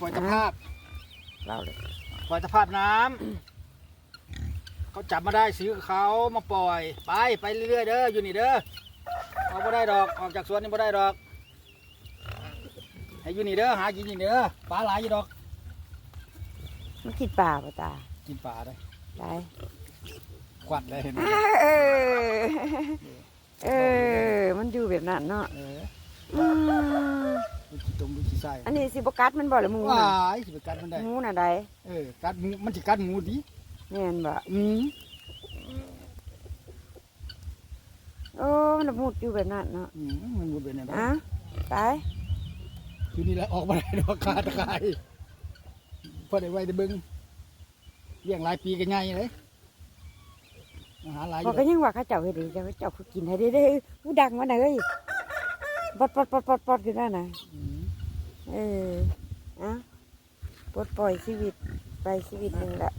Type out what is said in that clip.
ปล่อยตะภาพเราเลยปล่อยตะภาพน้ำเขาจับมาได้ซื้อเขามาปล่อย ไปไปเรื่อยๆเด้ออยู่นี่เด้อออกไม่ได้ดอกออกจากสวนนี่ไม่ได้ดอกให้อยู่นี่เด้อหากินนี่เด้อปลาหลายอยู่ดอกมันกินปลาปะตากินปลาได้ได้ ควัดเลยเห็นไหมเออ เออ มันอยู่แบบนั้นเนาะเออ อืม ดูขี้ตรงดูขี้ไส้อันนี้สิบกัดมันบ่ละหมูว้าน่ะยสิไปกัดมันได้หมูน่ะได้เออกัดหมูมันจะกัดหมูดิแม่นบ่อืมโอ้มันละมุดอยู่แบบนั้นเนาะอืมมันหมดเป็นอะไรอะไปคือนี่แหละออกมาได้ดอกคาตะไคร้พอได้ไว้ได้เบิ่งเลี้ยงหลายปีก็ใหญ่เลยอาหารหลายอพอยู่ก็ยังว่าเขาเจ้าเฮ็ดดีเจ้าเจ้าคือกินให้ได้เด้อผู้ดังมันน่ะเอ้ย ปอดปอดปอดปอดปอดอยู่นั่นน่ะอืมเอออะปลดปล่อยชีวิตไปชีวิตหนึ่งละ